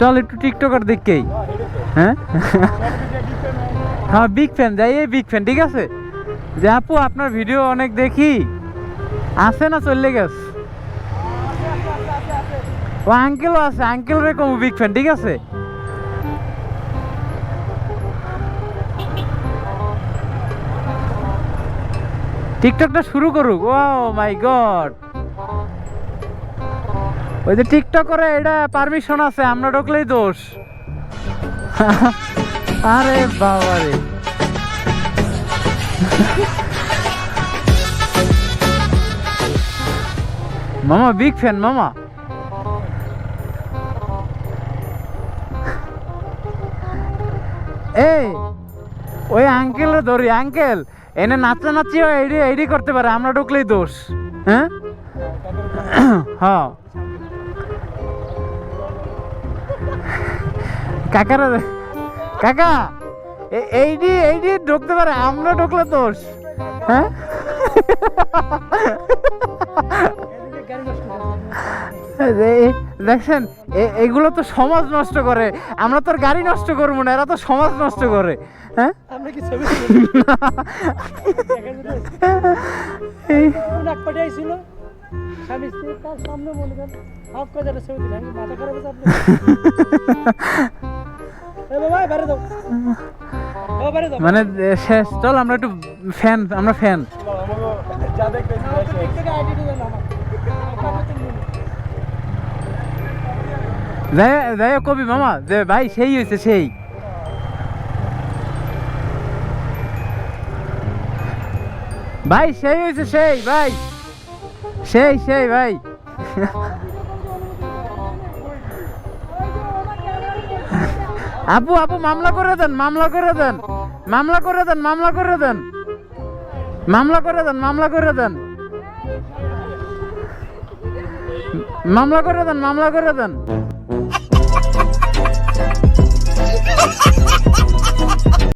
চল একটু টিকটকার দেখকেই। হ্যাঁ? হ্যাঁ বিগ ফ্যান যাই, এই বিগ ফ্যান ঠিক আছে? যে আপু, আপনার ভিডিও অনেক দেখি। আছে না চললে গেছ? ও আঙ্কেলও আছে আঙ্কেল রে কম বিগ ফ্যান ঠিক আছে? টিকটকটা শুরু করুক। ও মাই গড ওই যে টিকটক করে এটা পারমিশন আছে, আমরা ঢুকলেই দোষ। আরে বাবা রে। মামা বিগ ফ্যান মামা। এই, ওই আঙ্কেল ধরি আঙ্কেল এনে নাচা নাচিও এইডি এইডি করতে পারে, আমরা ঢুকলেই দোষ। হ্যাঁ? হ্যাঁ। কাকারা কাকা এ- এইডি এইডি ঢুকতে পারে আমরা ঢুকলে দোষ। হ্যাঁ? দেখছেন এ- এগুলো তো সমাজ নষ্ট করে। আমরা তো আর গাড়ি নষ্ট করব না এরা তো সমাজ নষ্ট করে। হ্যাঁ? তার সামনে মানে শেষ চল, আমরা একটু ফ্যান আমরা ফ্যান যাই হোক, কবি মামা, যে ভাই সেই হয়েছে, সেই। ভাই, সেই হয়েছে, সেই, ভাই। সেই সেই, ভাই। আপু আপু, মামলা করে দেন, মামলা করে দেন। মামলা করে দেন, মামলা করে দেন। মামলা করে দেন, মামলা করে দেন। মামলা করে দেন, মামলা করে দেন।